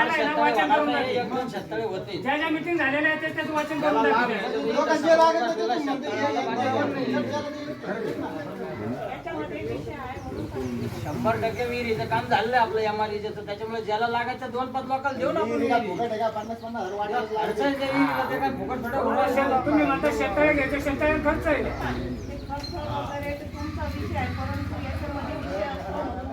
त्याला आहे ना वाचन करून एक दाखव. दोन शेततळे होते ज्या ज्या मिटिंग झालेल्या आहेत त्याच्यात वाचन करून दाखव. लोकांचे लागत होते ते म्हणते, हे- याच्यामध्ये विषय आहे म्हणून सांगते. शंभर टक्के विहिरीचं काम झालेलं आहे आपलं एमआरईचं त्याच्यामुळे ज्याला लागायचं दोन पाच लोकांना देऊ ना आपण विहिरीला विहिरी. फुकट आहे का? पन्नास पन्नास हजार वाटायला लागले. अडचण त्या विहिरीला ते काय फुकट थोडं तुम्हाला होणार शेत- तुम्ही म्हणता शेततळे घ्यायचे शेततळे खर्च आहे ते खर्च वगैरे ते तुमचा विषय आहे परंतु याच्यामध्ये विषय असतो म्हणून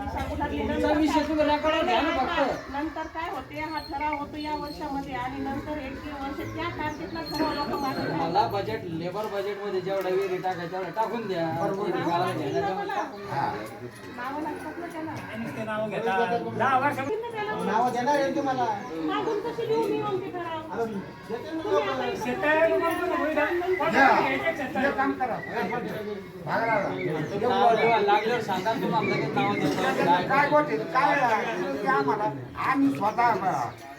नंतर विषय काय- तुम्ही रेकॉर्डवर घ्या ना फक्त. नंतर काय होते? हा ठराव होतो या वर्षामध्ये आणि नंतर एक दीड वर्ष त्या तारखेला सर्व लोक मागे मला बजेट लेबर बजेटमध्ये जेवढा विहिरी टाकायचं तेवढा टाकून द्या. विहिरी गावाला घ्यायला तेवढं टाकून द्या. नावं लागतात ना त्याला. नावं देणार आहे तुम्हाला. मागून कशी लिहून ठराव आता देते ना. तुम्ही आता इथं- लागल्यावर सांगा तुम्हाला लगेच नाव देतो. काय गोष्टी काय ते आम्हाला आम्ही स्वतः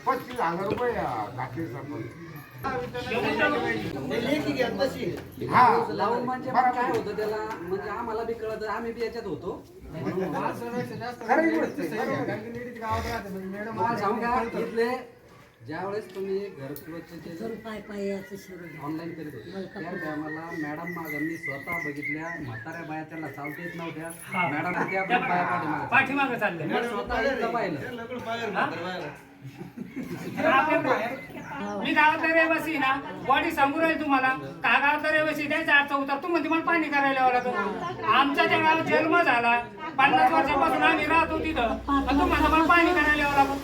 पस्तीस हजार रुपये घातले हा. लावून म्हणजे मग काय होतं त्याला? म्हणजे आम्हाला बी कळत आम्ही बी याच्यात होतो. खरी गोष्ट आहे. मला सांगू का इथले ज्यावेळेस तुम्ही घरकुलाचे ऑनलाईन करीत होते त्या टायमाला मॅडम मागं मी स्वतः बघितल्या म्हाताऱ्या बाया त्याला चालता येत नव्हत्या. मॅडम त्या पण पाया पाठीमागं. पाठीमागं चालले मी स्वतः इथं पाहिलं. मी गावातला रहिवासी ना बॉडी सांगू राहील तुम्हाला का गावातला रहिवासी द्यायचा आजचा उतार. तू म्हणते मला पाणी करायला लागतं आमचा त्या गावात जन्म झाला. पन्नास वर्षापासून आम्ही राहतो तिथं पण तू मला पाणी करायला यावं लागतं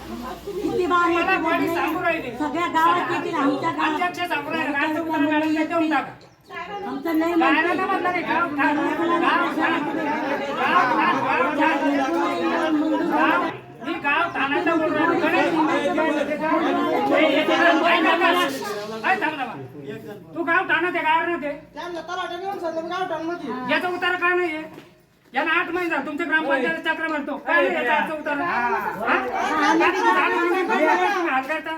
किती बार मला बॉडी सांगू राहिली सगळ्या गावात येतील आमच्या गावात अध्यक्ष सांगू राहिले गावात उतार मॅडम देऊन टाका आमचं नाही काय नाही म्हटलं रे गाव ठाण गाव ठाण गाव ठाण गाव ठाण गाव मी गाव ठाण्याचा बोल राहिलो गणेश हे येते ना, काय बा. तू गाव त्यांना सांगितलं याचा उतारा का नाहीये यानं आठ महिने झाले तुमच्या ग्रामपंचायत चक्र म्हणतो काय नाही याचा आजचा उतारा. हा? आता झालं तुम्ही बरोबर तुम्ही हात करता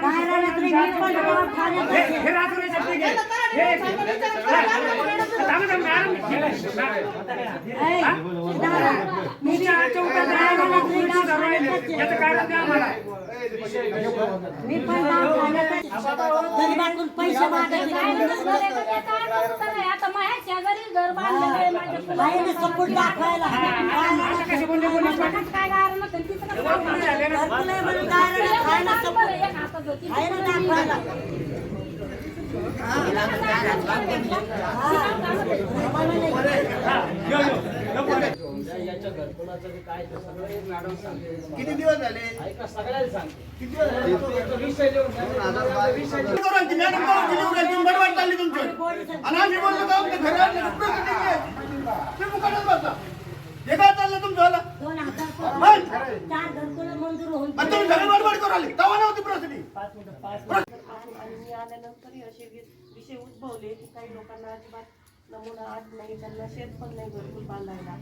बाहेर रात्री मी पण गावात ठाण्यात हे? हे? हे? थांबा, थांबा, मॅडम. तुमच्या आजच्या उतारा. याचं कारण द्या मी पण गरिबातून पैसे मागायचे आता माझ्या शेजारी घर बांधलेलं आहे माझ्या आहे ना सपोर्ट दाखवायला काय गार नसेल तिचं. घरकुल आहे म्हणून गायला खायला सपोर्ट एक हातात होती ना दाखवायला तुमच्या याच्या घरकुलाचं बी काय ते सगळं एक मॅडम सांगते किती दिवस झाले ऐका सगळ्याला सांगते किती दिवस झाले एक विषय लिहून द्या. विषय लिहून करून ती मॅडम करून दिली उगाच ती बडबड चालली तुमची. आणि आम्ही बोललो का आपल्या घरी आणलं तर प्रश्न नाही आहे. ते मुकाटच बसला. हे काय चाललं तुमचं वालं? दोन हजार बस. चार घरकुल मंजूर होऊन आणि तुम्ही घरी बडबड करू आले तेव्हा नव्हती परिस्थिती आणि मी आल्यानंतर असे वि- विषय उद्भवले की काही लोकांना अजिबात नमुना आत नाही त्यांना शेत पण नाही घरकुल बांधायला.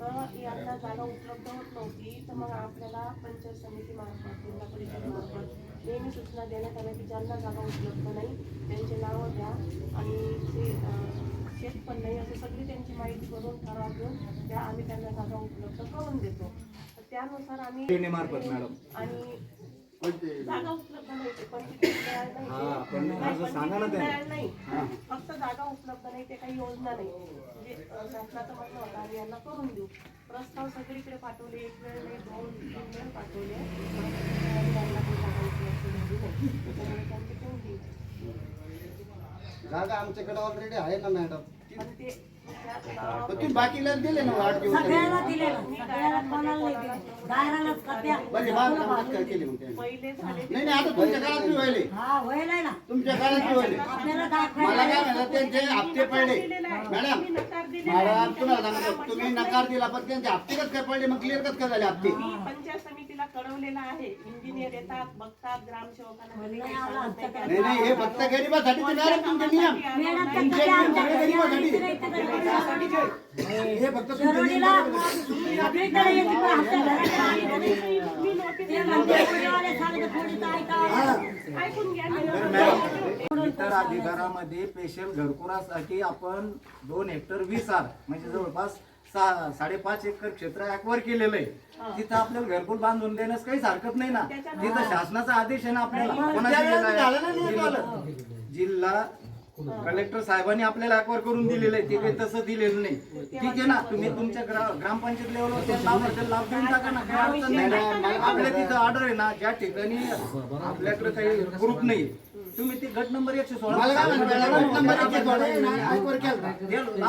तर यांना जागा उपलब्ध होत नव्हती तर मग आपल्याला पंचायत समिती मार्फत जिल्हा परिषद मार्फत नेहमी सूचना देण्यात आल्या की ज्यांना जागा उपलब्ध नाही त्यांचे नावं द्या आणि अं, शेत पण नाही असे सगळी त्यांची माहिती करून ठराव घेऊन त्या आम्ही त्यांना जागा उपलब्ध करून देतो. तर त्यानुसार आम्ही आणि जागा उपलब्ध नाही पंचवीस पंचवीस नाही फक्त जागा उपलब्ध नाही ते काही योजना नाही. म्हणजे अं, शासनाचं म्हणणं होतं आम्ही यांना करून देऊ. प्रस्ताव सगळीकडे पाठवले एक वेळ नाही दोन तीन वेळ पाठवले. आणि यांना काही जागा उपलब्ध झाली नाही. त्याच्यामुळे त्यांची ठेवून दिली. जागा आमच्याकडे ऑलरेडी आहे ना मॅडम पण ते त्या- पण तुम्ही बाकीला दिले ना आठ दिवस सगळ्याला दिले ना सगळ्याला कोणाला नाही दिले. दायरालाच कप्या म्हणजे बाग कामात काय केले मग त्यांनी? पहिले झाले नाही नाही आता तुमच्या काळात बी व्हायले. हा होईल आहे ना. तुमच्या काळात बी व्हायले. आपल्याला मला दाखवायला काय म्हणतात त्यांचे हप्ते पडले. मॅडम तुम्ही नकार दिलेला मॅडम तुम्हाला सांगतो तुम्ही नकार दिला पण त्यांचे हप्ते कस काय पडले? मग क्लिअर कस काय झाले हप्ते? मी पंचायत समितीला कळवलेलं आहे. इंजिनियर येतात बघतात ग्रामसेवकांना कधी काही सांगत नाही. नाही नाही हे फक्त गरिबासाठी ते मॅडम तुमचे नियम. मॅडम तुमचे त्या नियम सगळे गरिबासाठी. गरिबासाठी हे फक्त तुमचे नियम. शिरोडीला सगळीकडे येते पण आमच्या घरात अधिकारामध्ये स्पेशल घरकुलासाठी आपण दोन हेक्टर वीस आर म्हणजे जवळपास सहा साडेपाच एकर क्षेत्र ऍक्वर केलेलं आहे. तिथं आपल्याला घरकुल बांधून देण्यास काहीच हरकत नाही ना. तिथं शासनाचा आदेश आहे ना आपल्याला? जिल्हा कलेक्टर साहेबांनी आपल्याला ऍक्वर करून दिलेलं आहे. ते काही तसं दिलेलं नाही. ठीक आहे ना? तुम्ही तुमच्या ग्रा- ग्रामपंचायत लेवलवर ते लाभ असेल लाभ देऊन टाका ना. काही अडचण नाही. आपल्या तिथं ऑर्डर आहे ना. ज्या ठिकाणी आपल्याकडे काही प्रूफ नाही. तुम्ही ते गट नंबर एकशे सोळा मला काय म्हणतो, याला गट नंबर एकशे सोळा आहे ना, ऐकवर केलता.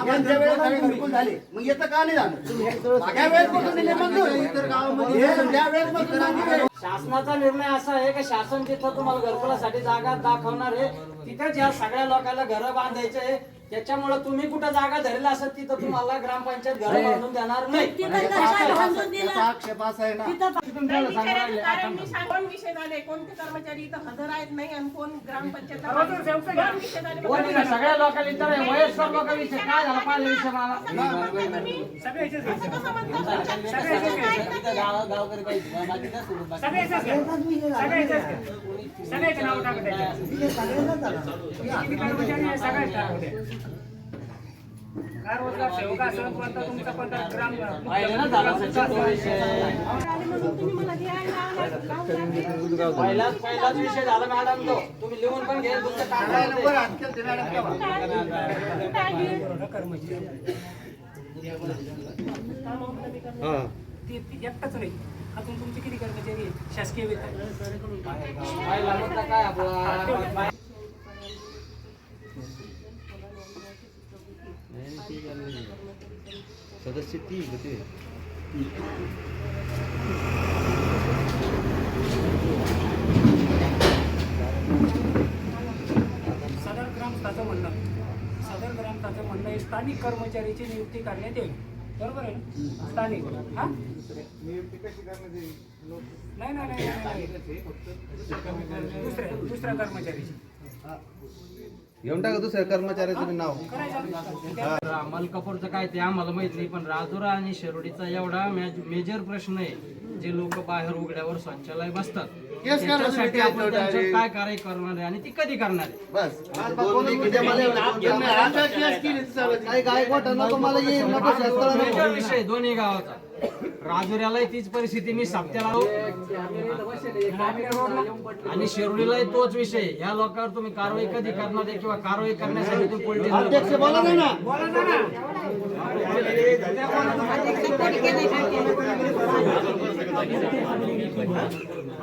त्यांच्या वेळेस आम्ही घरकुल झाले मग येतं का नाही झालं मागच्या वेळेस कुठं दिले मंजूर इतर गावामध्ये हे ज्या वेळेस मंजूर झाली, शासनाचा निर्णय असा आहे की शासन जिथं तुम्हाला घरकुलासाठी जागा दाखवणार आहे तिथं ज्या सगळ्या लोकांना घरं बांधायचे आहे त्याच्यामुळे तुम्ही कुठं जागा धरेल असं तिथं तुम्हाला ग्रामपंचायत घर बांधून देणार नाही. तिथं कसं बांधून दिलं? त्याचा आक्षेप असा आहे ना. तिथं नाही, विचारायचं कारण मी सांग- कोण विषय झाले कोणते कर्मचारी इथं हजर आहेत नाही आणि कोण ग्रामपंचायतला विषय झाले कोणी नाही, सगळ्या लोकांना वयस्कर लोकांविषयी काय झालं? पाहिजे विषय मला. असं कसं. सगळ्याचे नाव. किती कर्मचारी आहे, सगळ्याचे. रोजगार सेवक असेल कोणता तुमचा कोणता ग्राम तुम्ही मला घ्यायला लावलं. लावून द्या. पहिलाच पहिलाच विषय झाला मॅडम तो तुम्ही लिहून पण घ्या तुमचं एकटाच नाही अजून तुमचे किती कर्मचारी? शासकीय वेतन काय आपला सदस्य ती होते। सदर ग्रामस्थाचं म्हणणं. सदर ग्रामस्थाचं म्हणणं आहे स्थानिक कर्मचारीची नियुक्ती करण्यात यावी बरोबर आहे ना? स्थानिक. हा? नाही नाही नाही नाही, नाही. दुसऱ्या दुसऱ्या कर्मचारीची घेऊन टाका दुसऱ्या कर्मचाऱ्याचं नाव. करायचं मलकापूरचं काय ते आम्हाला माहीत नाही पण राजुरा आणि शिरोडीचा एवढा मेजर प्रश्न आहे जे लोक बाहेर उघड्यावर शौचालय बसतात. त्याच्यासाठी आपण त्यांचं काय कार्य करणार आहे आणि ती कधी करणार आहे? बस. आता केस केली तर चालत नाही. काही गायकवाड नको मला ये नको शास्त्र मेजर विषय दोन्ही गावाचा. राजुऱ्यालाही तीच परिस्थिती मी साप्त्याला आणि शिरोडीलाही तोच विषय या लोकांवर तुम्ही कारवाई कधी करणार आहे किंवा कारवाई करण्यासाठी तुम्ही पोलीस अध्यक्ष बोला ना ना.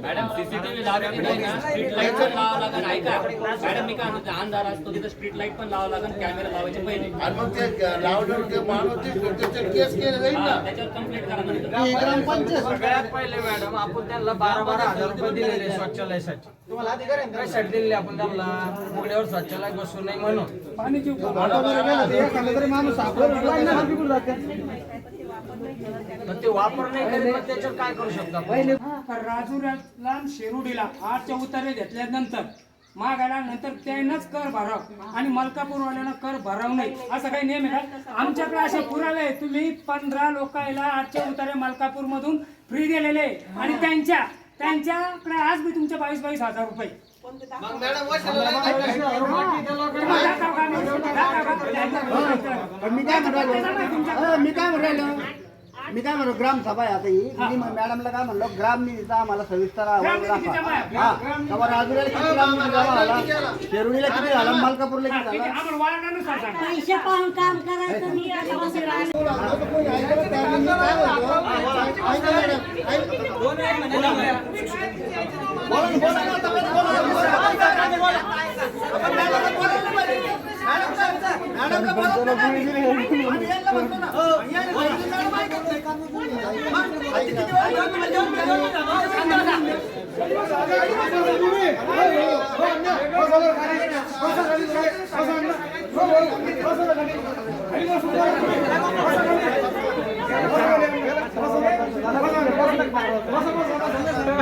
मॅडम सीसीटीव्ही लावल्यामुळे ना स्ट्रीट लाइट पण लावावं लागेल ऐका. मॅडम मी काय म्हणतो अंधार असतो तिथं स्ट्रीट लाइट पण लावावं लागेल कॅमेरा लावायचे पहिले. आणि मग ते लावल्यावर ते माणूस दिसतो, त्याच्यावर केस केलं जाईल ना. त्याच्यावर कंप्लेंट करा ग्रामपंचायत. सगळ्यात पहिले मॅडम आपण त्यांना बारा बारा हजार रुपये दिलेले शौचालयासाठी तुम्हाला अधिकार आहे कशासाठी दिलेले आपण त्यांना. उघड्यावर शौचालय बसू नये म्हणून. पाण्याची तर ते वापर नाही करीत मग त्याच्यावर काय करू शकतो आपण? राजुऱ्याला आणि शिरुडीला आठच्या उतारे घेतल्यानंतर मागायला नंतर त्यानंच कर भराव आणि मलकापूरवाल्यांना कर भराव नाही असं काही नियम आहे का आमच्याकडे असे पुरावे आहेत. तुम्ही पंधरा लोकांना आठच्या उतारे मलकापूर मधून फ्री दिलेले आहे. आणि त्यांच्या त्यांच्याकडे आज मी तुमचे बावीस बावीस हजार रुपये दाखवा. का मी? काय म्हणतो मी काय म्हणतो मी काय म्हणतो ग्रामसभा आहे आता ही. मी मग मॅडमला काय म्हणलो? ग्राम निधीचा आम्हाला सविस्तर अहवाल दाखवा. हा. राजुरीला किती ग्राम निधी जमा झाला? शेरुडीला किती झाला? मलकापूरला किती. झाला? पैसे पाहून काम करायचं मी आता बसून राहिलो.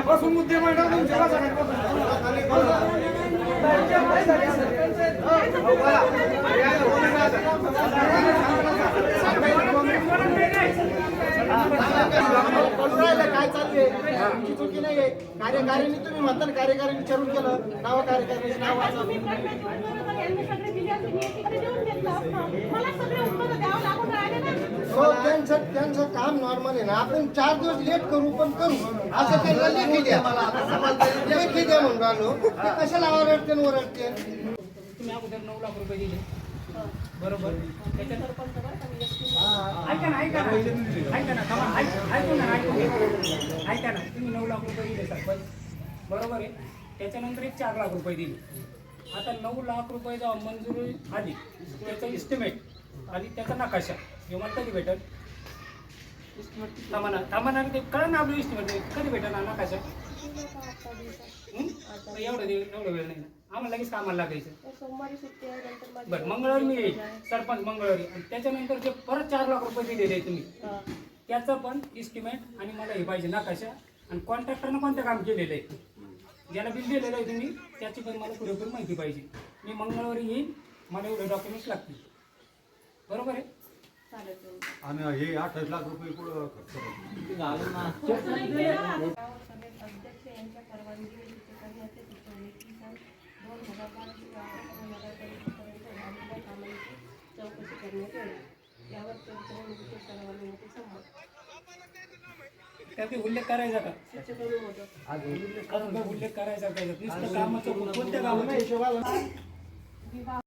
बसून मुद्दे मांडा तुमच्या काय चाललंय तुमची चुकी नाहीये कार्यकारिणी तुम्ही म्हणता कार्यकारिणी विचारून केलं नाव कार्यकारिणीचं नाव वाचा. हो त्यांचं त्यांचं काम नॉर्मल आहे ना. आपण चार दिवस लेट करू पण करू. असं त्यांना लेखी द्या. लेखी द्या म्हणून राहिलो. ते कशाला ओरडते न ओरडते? तुम्ही अगोदर नऊ लाख रुपये दिले. बरोबर? त्याच्यात ऐका ना ऐका ना. ऐका ना थांबा, ऐक- ऐकून ना ऐकून घ्या. ऐका ना. तुम्ही नऊ लाख रुपये दिले सरपंच बरोबर आहे. त्याच्यानंतर एक चार लाख रुपये दिले. आता नऊ लाख रुपये जेव्हा मंजुरी आली त्याचं इस्टिमेट आणि त्याचा नकाशा. मला कधी भेटल? थांबा ना थांबा ना ते कळलं ना आपलं इस्टिमेट कधी भेटल ना नकाशा हं? एवढं एवढं वेळ नाही. ना आम्हाला लगेच कामाला लागायचं. बरं मंगळवारी मी येईल. सरपंच मंगळवारी. आणि त्याच्यानंतर जे परत चार लाख रुपये दिलेले तुम्ही. त्याचं पण इस्टिमेट आणि मला हे पाहिजे नकाशा आणि कॉन्ट्रॅक्टरनं कोणतं काम केलेलं आहे? ज्याला बिल दिलेलं आहे तुम्ही त्याची पण मला पुरेपूर माहिती पाहिजे. मी मंगळवारी येईन मला एवढे डॉक्युमेंट्स लागतील. बरोबर आहे? आणि हे अठ्ठावीस लाख रुपये कुठं खर्च करतो? गाव समेत अध्यक्ष यांच्या परवानगीने ठिकाणी असे सुचवले की सन दोन हजार बारा ते गावापासून नगरपालिकेपर्यंत झालेल्या कामांची चौकशी करण्यात येईल यावर चर्चा नियुक्त सर्वांनुमते संमत त्यात ते उल्लेख करायचा का मोदक उल्लेख करायचा का त्याच्यात? नुसतं कामाचं कोणत्या हिशोबाला